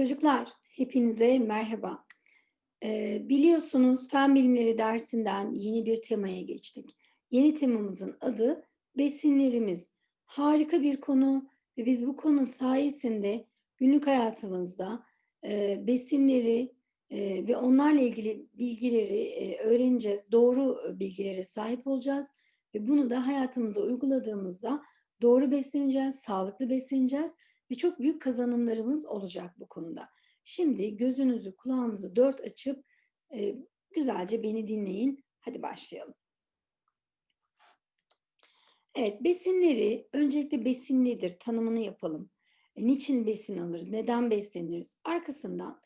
Çocuklar, hepinize merhaba. Ee, biliyorsunuz fen bilimleri dersinden yeni bir temaya geçtik. Yeni temamızın adı besinlerimiz. Harika bir konu ve biz bu konu sayesinde günlük hayatımızda e, besinleri e, ve onlarla ilgili bilgileri e, öğreneceğiz. Doğru bilgilere sahip olacağız ve bunu da hayatımıza uyguladığımızda doğru besleneceğiz, sağlıklı besleneceğiz çok büyük kazanımlarımız olacak bu konuda. Şimdi gözünüzü, kulağınızı dört açıp e, güzelce beni dinleyin. Hadi başlayalım. Evet, besinleri, öncelikle besin nedir tanımını yapalım. E, niçin besin alırız, neden besleniriz? Arkasından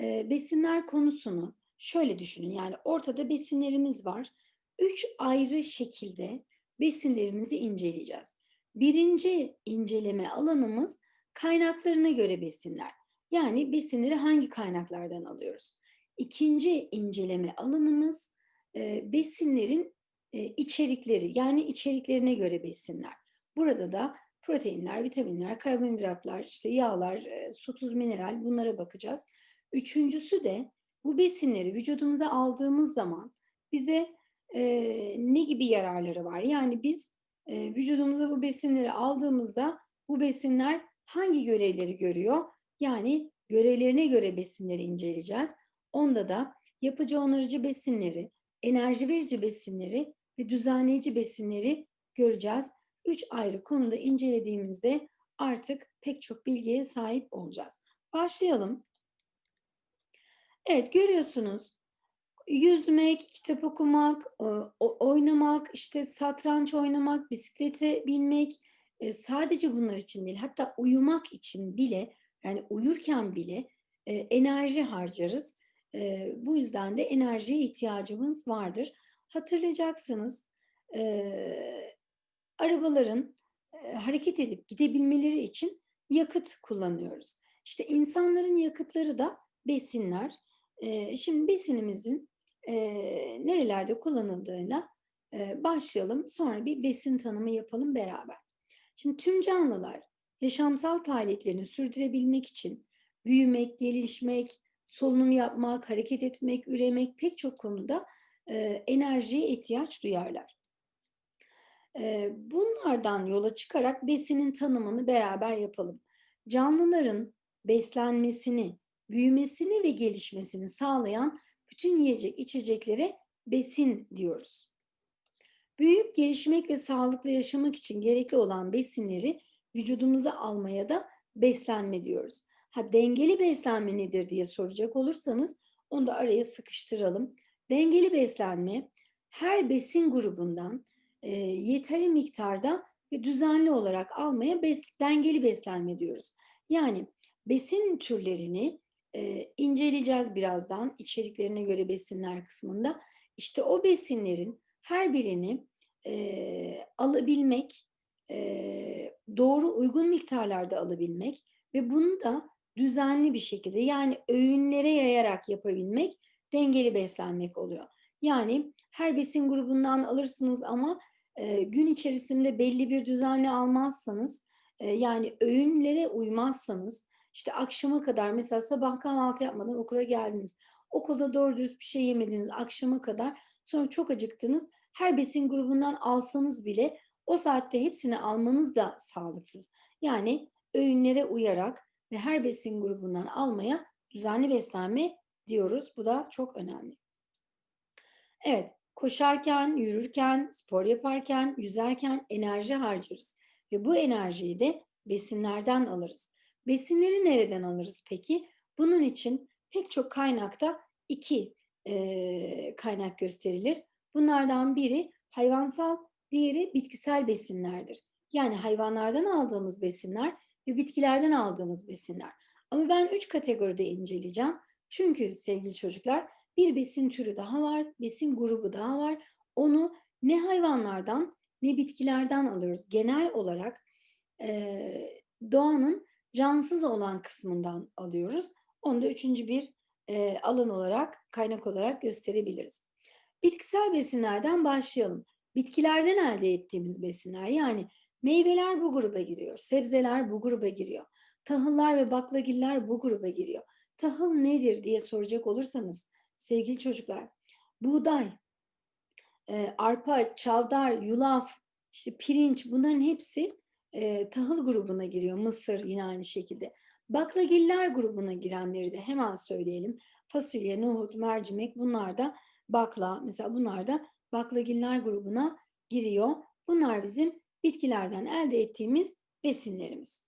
e, besinler konusunu şöyle düşünün. Yani ortada besinlerimiz var. Üç ayrı şekilde besinlerimizi inceleyeceğiz. Birinci inceleme alanımız kaynaklarına göre besinler. Yani besinleri hangi kaynaklardan alıyoruz? İkinci inceleme alanımız e, besinlerin e, içerikleri yani içeriklerine göre besinler. Burada da proteinler, vitaminler, karbonhidratlar, işte yağlar, e, su, tuz, mineral bunlara bakacağız. Üçüncüsü de bu besinleri vücudumuza aldığımız zaman bize e, ne gibi yararları var? Yani biz e, vücudumuza bu besinleri aldığımızda bu besinler hangi görevleri görüyor? Yani görevlerine göre besinleri inceleyeceğiz. Onda da yapıcı onarıcı besinleri, enerji verici besinleri ve düzenleyici besinleri göreceğiz. Üç ayrı konuda incelediğimizde artık pek çok bilgiye sahip olacağız. Başlayalım. Evet görüyorsunuz yüzmek, kitap okumak, oynamak, işte satranç oynamak, bisiklete binmek e, sadece bunlar için değil hatta uyumak için bile yani uyurken bile e, enerji harcarız. E, bu yüzden de enerjiye ihtiyacımız vardır. Hatırlayacaksınız arabaların hareket edip gidebilmeleri için yakıt kullanıyoruz. İşte insanların yakıtları da besinler. şimdi besinimizin e, nerelerde kullanıldığına e, başlayalım. Sonra bir besin tanımı yapalım beraber. Şimdi tüm canlılar yaşamsal faaliyetlerini sürdürebilmek için büyümek, gelişmek, solunum yapmak, hareket etmek, üremek pek çok konuda e, enerjiye ihtiyaç duyarlar. E, bunlardan yola çıkarak besinin tanımını beraber yapalım. Canlıların beslenmesini, büyümesini ve gelişmesini sağlayan bütün yiyecek içeceklere besin diyoruz. Gelişmek ve sağlıklı yaşamak için gerekli olan besinleri vücudumuza almaya da beslenme diyoruz. Ha dengeli beslenme nedir diye soracak olursanız onu da araya sıkıştıralım. Dengeli beslenme her besin grubundan e, yeteri miktarda ve düzenli olarak almaya bes, dengeli beslenme diyoruz. Yani besin türlerini e, inceleyeceğiz birazdan içeriklerine göre besinler kısmında. İşte o besinlerin her birini e, alabilmek, e, doğru uygun miktarlarda alabilmek ve bunu da düzenli bir şekilde yani öğünlere yayarak yapabilmek dengeli beslenmek oluyor. Yani her besin grubundan alırsınız ama e, gün içerisinde belli bir düzenli almazsanız e, yani öğünlere uymazsanız işte akşama kadar mesela sabah kahvaltı yapmadan okula geldiniz. Okulda doğru dürüst bir şey yemediniz akşama kadar. Sonra çok acıktınız. Her besin grubundan alsanız bile o saatte hepsini almanız da sağlıksız. Yani öğünlere uyarak ve her besin grubundan almaya düzenli beslenme diyoruz. Bu da çok önemli. Evet, koşarken, yürürken, spor yaparken, yüzerken enerji harcarız. Ve bu enerjiyi de besinlerden alırız. Besinleri nereden alırız peki? Bunun için pek çok kaynakta iki e, kaynak gösterilir. Bunlardan biri hayvansal, diğeri bitkisel besinlerdir. Yani hayvanlardan aldığımız besinler ve bitkilerden aldığımız besinler. Ama ben üç kategoride inceleyeceğim. Çünkü sevgili çocuklar bir besin türü daha var, besin grubu daha var. Onu ne hayvanlardan ne bitkilerden alıyoruz. Genel olarak e, doğanın cansız olan kısmından alıyoruz. Onu da üçüncü bir e, alan olarak, kaynak olarak gösterebiliriz. Bitkisel besinlerden başlayalım. Bitkilerden elde ettiğimiz besinler yani meyveler bu gruba giriyor, sebzeler bu gruba giriyor. Tahıllar ve baklagiller bu gruba giriyor. Tahıl nedir diye soracak olursanız sevgili çocuklar, buğday, e, arpa, çavdar, yulaf, işte pirinç bunların hepsi e, tahıl grubuna giriyor. Mısır yine aynı şekilde. Baklagiller grubuna girenleri de hemen söyleyelim. Fasulye, nohut, mercimek bunlar da bakla mesela bunlar da baklagiller grubuna giriyor. Bunlar bizim bitkilerden elde ettiğimiz besinlerimiz.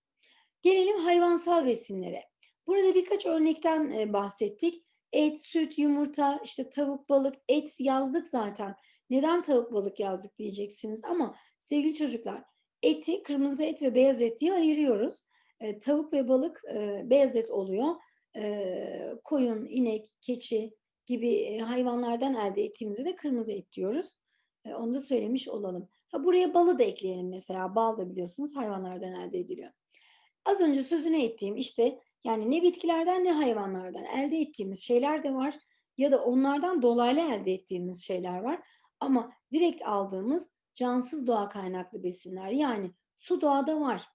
Gelelim hayvansal besinlere. Burada birkaç örnekten e, bahsettik. Et, süt, yumurta, işte tavuk, balık, et yazdık zaten. Neden tavuk, balık yazdık diyeceksiniz ama sevgili çocuklar eti kırmızı et ve beyaz et diye ayırıyoruz. E, tavuk ve balık e, beyaz et oluyor. E, koyun, inek, keçi gibi hayvanlardan elde ettiğimizde de kırmızı et diyoruz. E, onu da söylemiş olalım. Ha, buraya balı da ekleyelim mesela. Bal da biliyorsunuz hayvanlardan elde ediliyor. Az önce sözünü ettiğim işte yani ne bitkilerden ne hayvanlardan elde ettiğimiz şeyler de var ya da onlardan dolaylı elde ettiğimiz şeyler var. Ama direkt aldığımız cansız doğa kaynaklı besinler yani su doğada var.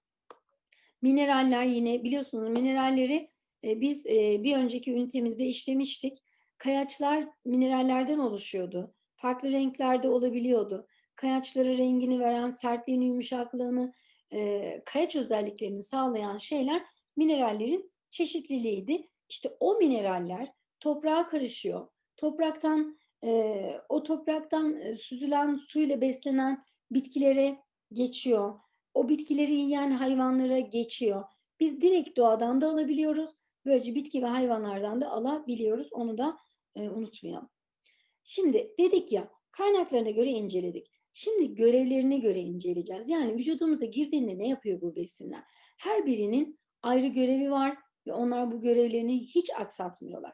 Mineraller yine biliyorsunuz mineralleri e, biz e, bir önceki ünitemizde işlemiştik. Kayaçlar minerallerden oluşuyordu. Farklı renklerde olabiliyordu. Kayaçlara rengini veren, sertliğini, yumuşaklığını, e, kayaç özelliklerini sağlayan şeyler minerallerin çeşitliliğiydi. İşte o mineraller toprağa karışıyor. Topraktan e, o topraktan e, süzülen suyla beslenen bitkilere geçiyor. O bitkileri yiyen hayvanlara geçiyor. Biz direkt doğadan da alabiliyoruz. Böylece bitki ve hayvanlardan da alabiliyoruz. Onu da e, unutmayalım. Şimdi dedik ya kaynaklarına göre inceledik. Şimdi görevlerine göre inceleyeceğiz. Yani vücudumuza girdiğinde ne yapıyor bu besinler? Her birinin ayrı görevi var ve onlar bu görevlerini hiç aksatmıyorlar.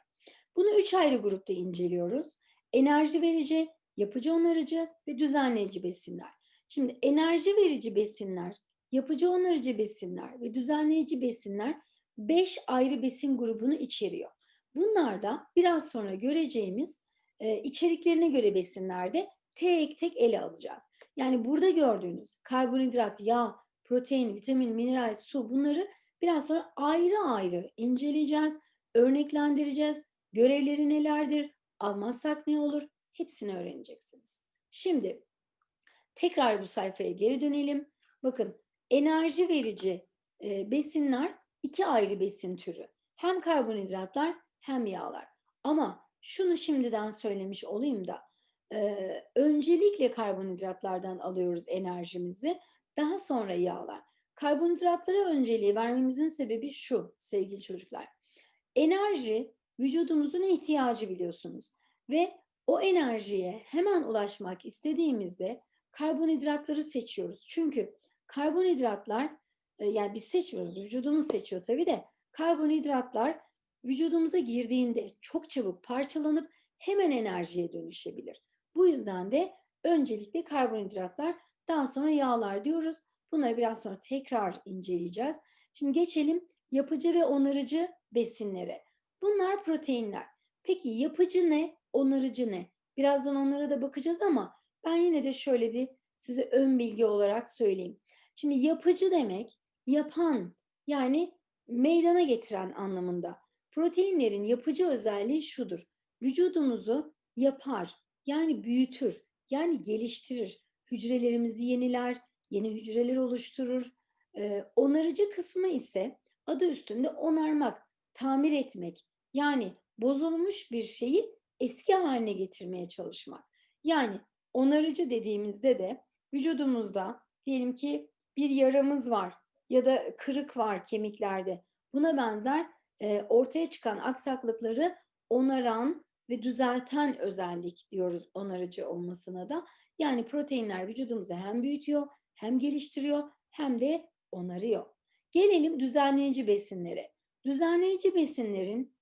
Bunu üç ayrı grupta inceliyoruz. Enerji verici, yapıcı onarıcı ve düzenleyici besinler. Şimdi enerji verici besinler, yapıcı onarıcı besinler ve düzenleyici besinler beş ayrı besin grubunu içeriyor. Bunlar da biraz sonra göreceğimiz e, içeriklerine göre besinlerde tek tek ele alacağız. Yani burada gördüğünüz karbonhidrat, yağ, protein, vitamin, mineral, su bunları biraz sonra ayrı ayrı inceleyeceğiz, örneklendireceğiz. Görevleri nelerdir, almazsak ne olur hepsini öğreneceksiniz. Şimdi tekrar bu sayfaya geri dönelim. Bakın enerji verici e, besinler iki ayrı besin türü. Hem karbonhidratlar hem yağlar. Ama şunu şimdiden söylemiş olayım da e, öncelikle karbonhidratlardan alıyoruz enerjimizi. Daha sonra yağlar. Karbonhidratlara önceliği vermemizin sebebi şu sevgili çocuklar. Enerji vücudumuzun ihtiyacı biliyorsunuz. Ve o enerjiye hemen ulaşmak istediğimizde karbonhidratları seçiyoruz. Çünkü karbonhidratlar yani biz seçmiyoruz, vücudumuz seçiyor tabii de karbonhidratlar vücudumuza girdiğinde çok çabuk parçalanıp hemen enerjiye dönüşebilir. Bu yüzden de öncelikle karbonhidratlar, daha sonra yağlar diyoruz. Bunları biraz sonra tekrar inceleyeceğiz. Şimdi geçelim yapıcı ve onarıcı besinlere. Bunlar proteinler. Peki yapıcı ne, onarıcı ne? Birazdan onlara da bakacağız ama ben yine de şöyle bir size ön bilgi olarak söyleyeyim. Şimdi yapıcı demek yapan yani meydana getiren anlamında. Proteinlerin yapıcı özelliği şudur. Vücudumuzu yapar, yani büyütür, yani geliştirir. Hücrelerimizi yeniler, yeni hücreler oluşturur. Ee, onarıcı kısmı ise adı üstünde onarmak, tamir etmek. Yani bozulmuş bir şeyi eski haline getirmeye çalışmak. Yani onarıcı dediğimizde de vücudumuzda diyelim ki bir yaramız var ya da kırık var kemiklerde. Buna benzer e, ortaya çıkan aksaklıkları onaran ve düzelten özellik diyoruz onarıcı olmasına da. Yani proteinler vücudumuzu hem büyütüyor, hem geliştiriyor, hem de onarıyor. Gelelim düzenleyici besinlere. Düzenleyici besinlerin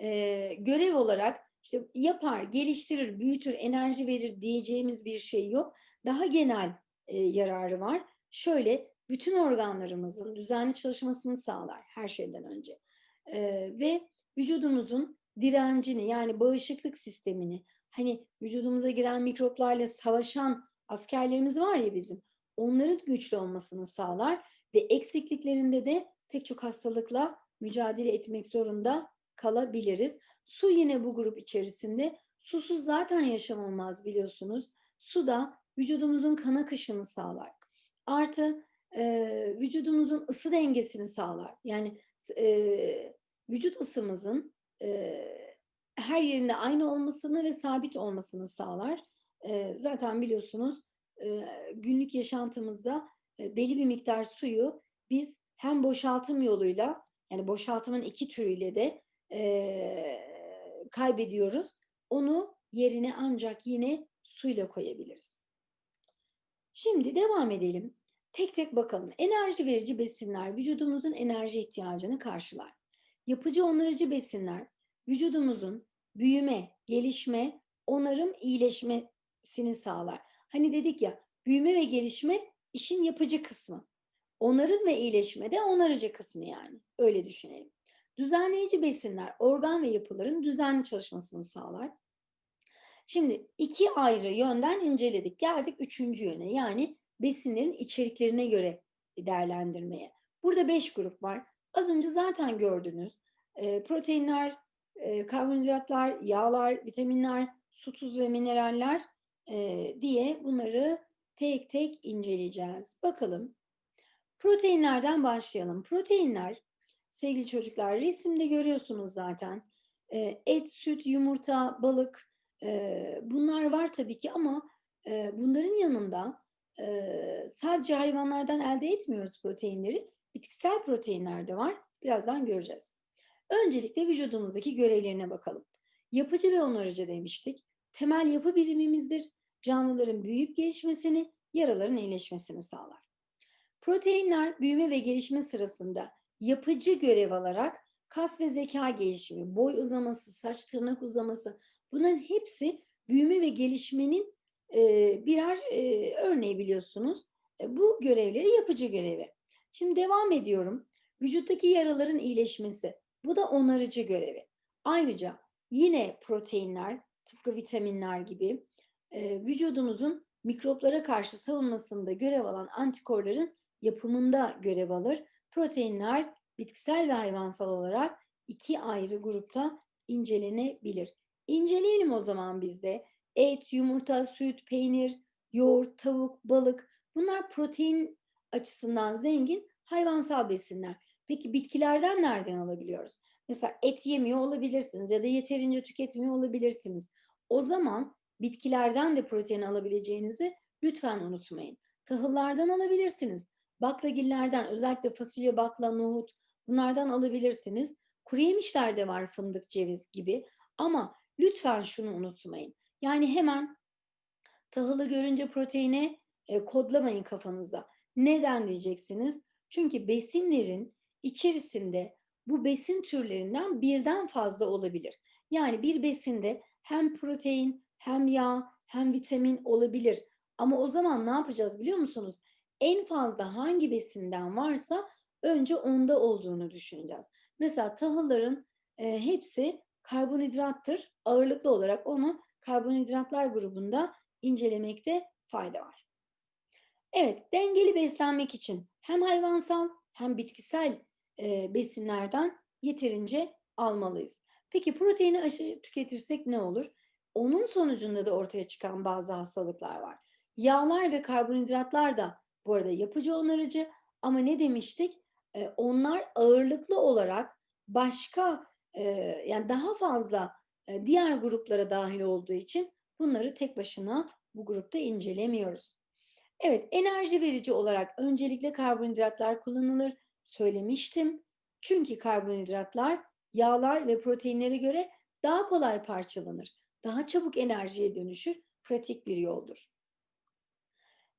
e, görev olarak işte yapar, geliştirir, büyütür, enerji verir diyeceğimiz bir şey yok. Daha genel e, yararı var. Şöyle bütün organlarımızın düzenli çalışmasını sağlar her şeyden önce. E, ve vücudumuzun direncini yani bağışıklık sistemini hani vücudumuza giren mikroplarla savaşan askerlerimiz var ya bizim onların güçlü olmasını sağlar ve eksikliklerinde de pek çok hastalıkla mücadele etmek zorunda kalabiliriz. Su yine bu grup içerisinde. Susuz zaten yaşam olmaz biliyorsunuz. Su da vücudumuzun kan akışını sağlar. Artı e, vücudumuzun ısı dengesini sağlar. Yani e, vücut ısımızın e, her yerinde aynı olmasını ve sabit olmasını sağlar. E, zaten biliyorsunuz e, günlük yaşantımızda e, belli bir miktar suyu biz hem boşaltım yoluyla yani boşaltımın iki türüyle de e, kaybediyoruz. Onu yerine ancak yine suyla koyabiliriz. Şimdi devam edelim. Tek tek bakalım. Enerji verici besinler vücudumuzun enerji ihtiyacını karşılar. Yapıcı onarıcı besinler vücudumuzun büyüme, gelişme, onarım, iyileşmesini sağlar. Hani dedik ya büyüme ve gelişme işin yapıcı kısmı. Onarım ve iyileşme de onarıcı kısmı yani. Öyle düşünelim. Düzenleyici besinler organ ve yapıların düzenli çalışmasını sağlar. Şimdi iki ayrı yönden inceledik. Geldik üçüncü yöne yani besinlerin içeriklerine göre değerlendirmeye. Burada beş grup var. Az önce zaten gördünüz. E, proteinler, e, karbonhidratlar, yağlar, vitaminler, su, tuz ve mineraller e, diye bunları tek tek inceleyeceğiz. Bakalım. Proteinlerden başlayalım. Proteinler sevgili çocuklar resimde görüyorsunuz zaten. E, et, süt, yumurta, balık bunlar var tabii ki ama bunların yanında e, sadece hayvanlardan elde etmiyoruz proteinleri. Bitkisel proteinler de var. Birazdan göreceğiz. Öncelikle vücudumuzdaki görevlerine bakalım. Yapıcı ve onarıcı demiştik. Temel yapı birimimizdir. Canlıların büyüyüp gelişmesini, yaraların iyileşmesini sağlar. Proteinler büyüme ve gelişme sırasında yapıcı görev alarak kas ve zeka gelişimi, boy uzaması, saç tırnak uzaması bunların hepsi büyüme ve gelişmenin birer örneği biliyorsunuz. E, bu görevleri yapıcı görevi. Şimdi devam ediyorum. Vücuttaki yaraların iyileşmesi. Bu da onarıcı görevi. Ayrıca yine proteinler, tıpkı vitaminler gibi e, vücudumuzun mikroplara karşı savunmasında görev alan antikorların yapımında görev alır. Proteinler bitkisel ve hayvansal olarak iki ayrı grupta incelenebilir. İnceleyelim o zaman biz de. Et, yumurta, süt, peynir, yoğurt, tavuk, balık bunlar protein açısından zengin hayvansal besinler. Peki bitkilerden nereden alabiliyoruz? Mesela et yemiyor olabilirsiniz ya da yeterince tüketmiyor olabilirsiniz. O zaman bitkilerden de protein alabileceğinizi lütfen unutmayın. Tahıllardan alabilirsiniz. Baklagillerden özellikle fasulye, bakla, nohut bunlardan alabilirsiniz. Kuru yemişler de var fındık, ceviz gibi. Ama lütfen şunu unutmayın. Yani hemen tahılı görünce proteine e, kodlamayın kafanızda. Neden diyeceksiniz? Çünkü besinlerin içerisinde bu besin türlerinden birden fazla olabilir. Yani bir besinde hem protein, hem yağ, hem vitamin olabilir. Ama o zaman ne yapacağız biliyor musunuz? En fazla hangi besinden varsa önce onda olduğunu düşüneceğiz. Mesela tahılların e, hepsi karbonhidrattır. Ağırlıklı olarak onu karbonhidratlar grubunda incelemekte fayda var. Evet, dengeli beslenmek için hem hayvansal hem bitkisel e, besinlerden yeterince almalıyız. Peki proteini aşırı tüketirsek ne olur? Onun sonucunda da ortaya çıkan bazı hastalıklar var. Yağlar ve karbonhidratlar da bu arada yapıcı onarıcı ama ne demiştik? E, onlar ağırlıklı olarak başka e, yani daha fazla diğer gruplara dahil olduğu için bunları tek başına bu grupta incelemiyoruz. Evet, enerji verici olarak öncelikle karbonhidratlar kullanılır söylemiştim. Çünkü karbonhidratlar yağlar ve proteinlere göre daha kolay parçalanır. Daha çabuk enerjiye dönüşür. Pratik bir yoldur.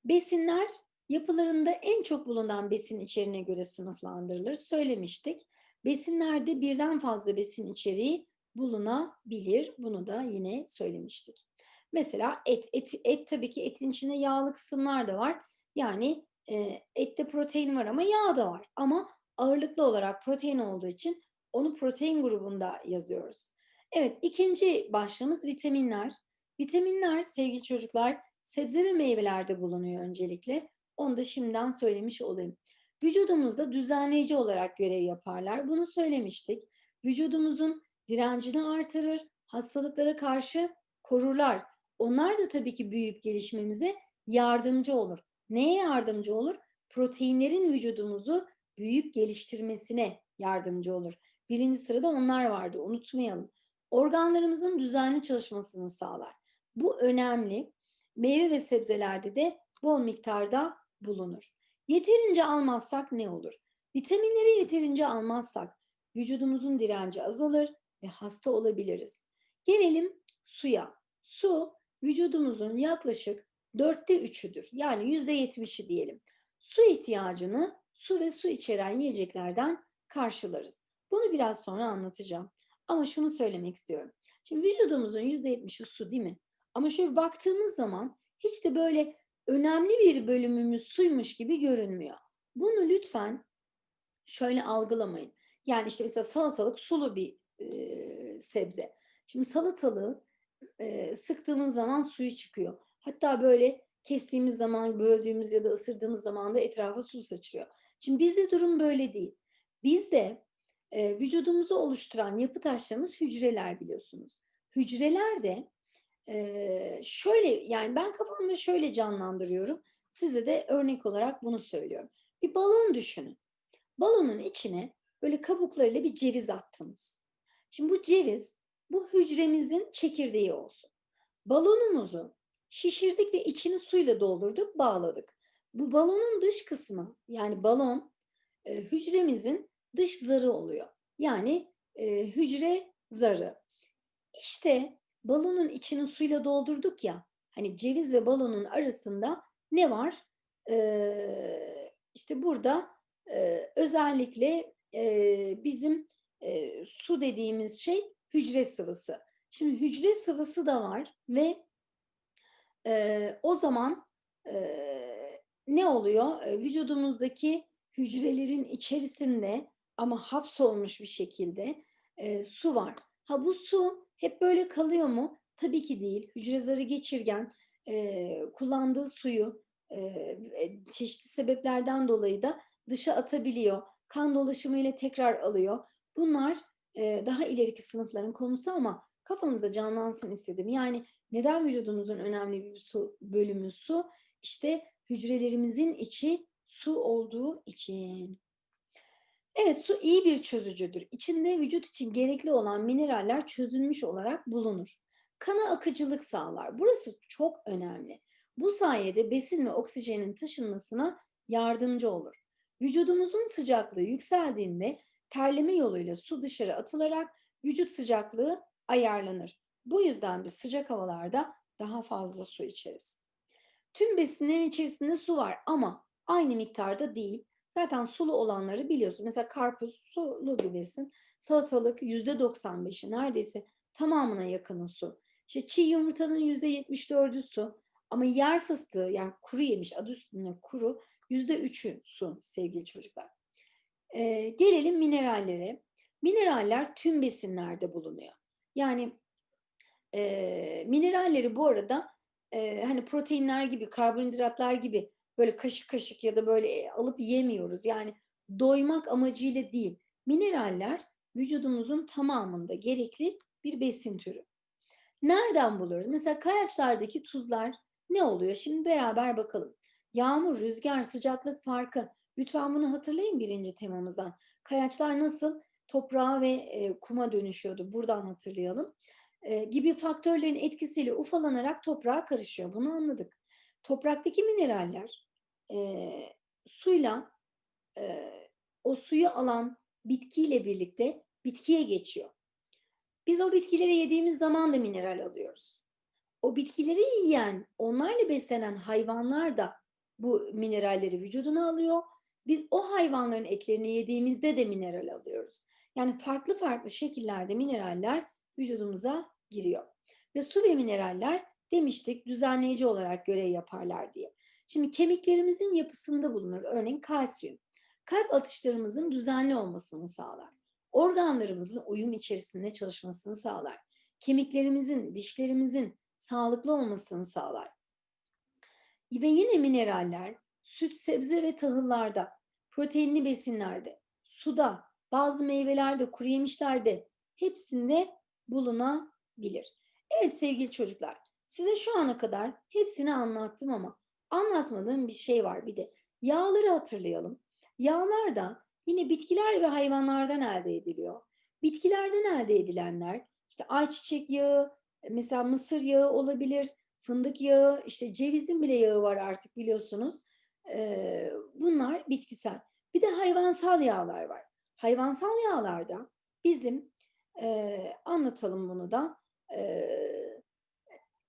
Besinler yapılarında en çok bulunan besin içeriğine göre sınıflandırılır. Söylemiştik. Besinlerde birden fazla besin içeriği bulunabilir. Bunu da yine söylemiştik. Mesela et, et, et tabii ki etin içinde yağlı kısımlar da var. Yani e, ette protein var ama yağ da var. Ama ağırlıklı olarak protein olduğu için onu protein grubunda yazıyoruz. Evet ikinci başlığımız vitaminler. Vitaminler sevgili çocuklar sebze ve meyvelerde bulunuyor öncelikle. Onu da şimdiden söylemiş olayım. vücudumuzda düzenleyici olarak görev yaparlar. Bunu söylemiştik. Vücudumuzun direncini artırır, hastalıklara karşı korurlar. Onlar da tabii ki büyüyüp gelişmemize yardımcı olur. Neye yardımcı olur? Proteinlerin vücudumuzu büyüyüp geliştirmesine yardımcı olur. Birinci sırada onlar vardı, unutmayalım. Organlarımızın düzenli çalışmasını sağlar. Bu önemli. Meyve ve sebzelerde de bol miktarda bulunur. Yeterince almazsak ne olur? Vitaminleri yeterince almazsak vücudumuzun direnci azalır ve hasta olabiliriz. Gelelim suya. Su vücudumuzun yaklaşık dörtte üçüdür. Yani yüzde yetmişi diyelim. Su ihtiyacını su ve su içeren yiyeceklerden karşılarız. Bunu biraz sonra anlatacağım. Ama şunu söylemek istiyorum. Şimdi vücudumuzun yüzde yetmişi su değil mi? Ama şöyle baktığımız zaman hiç de böyle önemli bir bölümümüz suymuş gibi görünmüyor. Bunu lütfen şöyle algılamayın. Yani işte mesela salatalık sulu bir sebze. Şimdi salatalığı e, sıktığımız zaman suyu çıkıyor. Hatta böyle kestiğimiz zaman, böldüğümüz ya da ısırdığımız zaman da etrafa su saçıyor. Şimdi bizde durum böyle değil. Bizde e, vücudumuzu oluşturan yapı taşlarımız hücreler biliyorsunuz. Hücreler de e, şöyle yani ben kafamda şöyle canlandırıyorum. Size de örnek olarak bunu söylüyorum. Bir balon düşünün. Balonun içine böyle kabuklarıyla bir ceviz attınız. Şimdi bu ceviz bu hücremizin çekirdeği olsun. Balonumuzu şişirdik ve içini suyla doldurduk, bağladık. Bu balonun dış kısmı yani balon e, hücremizin dış zarı oluyor. Yani e, hücre zarı. İşte balonun içini suyla doldurduk ya. Hani ceviz ve balonun arasında ne var? Ee, işte burada e, özellikle e, bizim e, su dediğimiz şey hücre sıvısı. Şimdi hücre sıvısı da var ve e, o zaman e, ne oluyor? Vücudumuzdaki hücrelerin içerisinde ama hapsolmuş bir şekilde e, su var. Ha bu su hep böyle kalıyor mu? Tabii ki değil. Hücre zarı geçirgen e, kullandığı suyu e, çeşitli sebeplerden dolayı da dışa atabiliyor. Kan dolaşımı ile tekrar alıyor. Bunlar e, daha ileriki sınıfların konusu ama kafanızda canlansın istedim. Yani neden vücudumuzun önemli bir su bölümü su? İşte hücrelerimizin içi su olduğu için. Evet su iyi bir çözücüdür. İçinde vücut için gerekli olan mineraller çözülmüş olarak bulunur. Kana akıcılık sağlar. Burası çok önemli. Bu sayede besin ve oksijenin taşınmasına yardımcı olur. Vücudumuzun sıcaklığı yükseldiğinde terleme yoluyla su dışarı atılarak vücut sıcaklığı ayarlanır. Bu yüzden biz sıcak havalarda daha fazla su içeriz. Tüm besinlerin içerisinde su var ama aynı miktarda değil. Zaten sulu olanları biliyorsun. Mesela karpuz sulu bir besin. Salatalık yüzde 95'i neredeyse tamamına yakını su. İşte çiğ yumurtanın yüzde 74'ü su. Ama yer fıstığı yani kuru yemiş adı üstünde kuru yüzde üçü su sevgili çocuklar. Ee, gelelim minerallere. Mineraller tüm besinlerde bulunuyor. Yani e, mineralleri bu arada e, hani proteinler gibi, karbonhidratlar gibi böyle kaşık kaşık ya da böyle e, alıp yemiyoruz. Yani doymak amacıyla değil. Mineraller vücudumuzun tamamında gerekli bir besin türü. Nereden buluyoruz? Mesela kayaçlardaki tuzlar ne oluyor? Şimdi beraber bakalım. Yağmur, rüzgar, sıcaklık farkı. Lütfen bunu hatırlayın birinci temamızdan. Kayaçlar nasıl toprağa ve e, kuma dönüşüyordu? Buradan hatırlayalım. E, gibi faktörlerin etkisiyle ufalanarak toprağa karışıyor. Bunu anladık. Topraktaki mineraller e, suyla e, o suyu alan bitkiyle birlikte bitkiye geçiyor. Biz o bitkileri yediğimiz zaman da mineral alıyoruz. O bitkileri yiyen, onlarla beslenen hayvanlar da bu mineralleri vücuduna alıyor. Biz o hayvanların etlerini yediğimizde de mineral alıyoruz. Yani farklı farklı şekillerde mineraller vücudumuza giriyor. Ve su ve mineraller demiştik düzenleyici olarak görev yaparlar diye. Şimdi kemiklerimizin yapısında bulunur örneğin kalsiyum. Kalp atışlarımızın düzenli olmasını sağlar. Organlarımızın uyum içerisinde çalışmasını sağlar. Kemiklerimizin, dişlerimizin sağlıklı olmasını sağlar. Ve yine mineraller süt, sebze ve tahıllarda proteinli besinlerde, suda, bazı meyvelerde, kuru yemişlerde hepsinde bulunabilir. Evet sevgili çocuklar, size şu ana kadar hepsini anlattım ama anlatmadığım bir şey var bir de. Yağları hatırlayalım. Yağlar da yine bitkiler ve hayvanlardan elde ediliyor. Bitkilerden elde edilenler işte ayçiçek yağı, mesela mısır yağı olabilir, fındık yağı, işte cevizin bile yağı var artık biliyorsunuz. Bunlar bitkisel. Bir de hayvansal yağlar var. Hayvansal yağlarda bizim e, anlatalım bunu da e,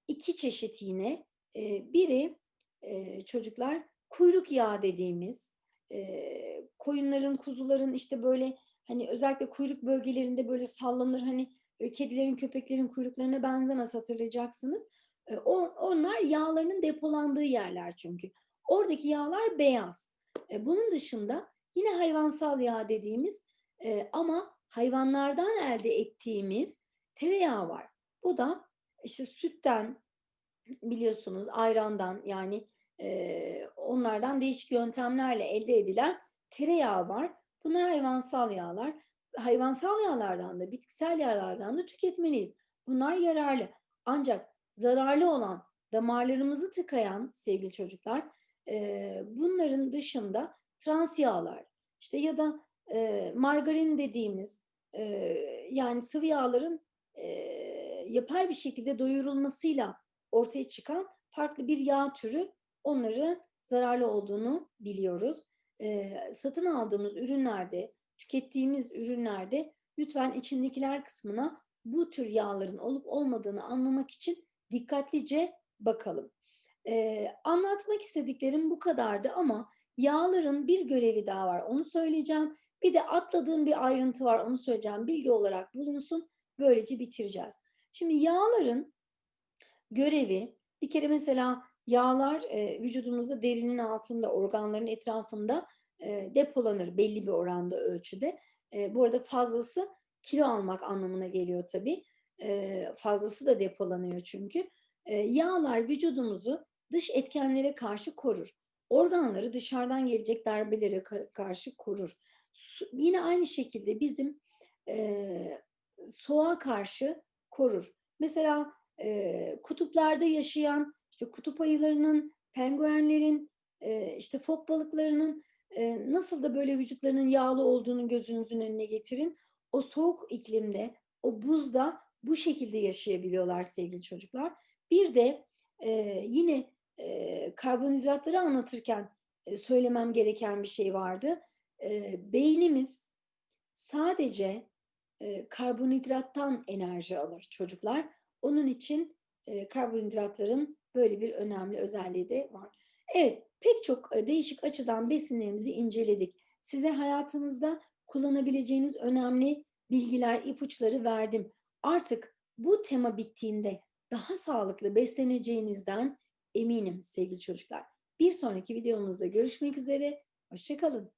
iki çeşit yine. E, biri e, çocuklar kuyruk yağı dediğimiz e, koyunların, kuzuların işte böyle hani özellikle kuyruk bölgelerinde böyle sallanır hani kedilerin, köpeklerin kuyruklarına benzemez hatırlayacaksınız. E, o, onlar yağlarının depolandığı yerler çünkü. Oradaki yağlar beyaz. E, bunun dışında yine hayvansal yağ dediğimiz e, ama hayvanlardan elde ettiğimiz tereyağı var. Bu da işte sütten biliyorsunuz ayrandan yani e, onlardan değişik yöntemlerle elde edilen tereyağı var. Bunlar hayvansal yağlar. Hayvansal yağlardan da bitkisel yağlardan da tüketmeliyiz. Bunlar yararlı. Ancak zararlı olan damarlarımızı tıkayan sevgili çocuklar e, bunların dışında trans yağlar işte ya da e, margarin dediğimiz e, yani sıvı yağların e, yapay bir şekilde doyurulmasıyla ortaya çıkan farklı bir yağ türü onların zararlı olduğunu biliyoruz. E, satın aldığımız ürünlerde, tükettiğimiz ürünlerde lütfen içindekiler kısmına bu tür yağların olup olmadığını anlamak için dikkatlice bakalım. E, anlatmak istediklerim bu kadardı ama yağların bir görevi daha var. Onu söyleyeceğim. Bir de atladığım bir ayrıntı var. Onu söyleyeceğim. Bilgi olarak bulunsun. Böylece bitireceğiz. Şimdi yağların görevi bir kere mesela yağlar e, vücudumuzda derinin altında, organların etrafında e, depolanır belli bir oranda ölçüde. E, bu arada fazlası kilo almak anlamına geliyor tabii. E, fazlası da depolanıyor çünkü. E, yağlar vücudumuzu dış etkenlere karşı korur. Organları dışarıdan gelecek darbelere ka- karşı korur. Yine aynı şekilde bizim e, soğuğa karşı korur. Mesela e, kutuplarda yaşayan işte kutup ayılarının, penguenlerin, e, işte fok balıklarının e, nasıl da böyle vücutlarının yağlı olduğunu gözünüzün önüne getirin. O soğuk iklimde, o buzda bu şekilde yaşayabiliyorlar sevgili çocuklar. Bir de e, yine e, karbonhidratları anlatırken e, söylemem gereken bir şey vardı. E, beynimiz sadece e, karbonhidrattan enerji alır çocuklar. Onun için e, karbonhidratların böyle bir önemli özelliği de var. Evet, pek çok değişik açıdan besinlerimizi inceledik. Size hayatınızda kullanabileceğiniz önemli bilgiler, ipuçları verdim. Artık bu tema bittiğinde daha sağlıklı besleneceğinizden eminim sevgili çocuklar. Bir sonraki videomuzda görüşmek üzere. Hoşçakalın.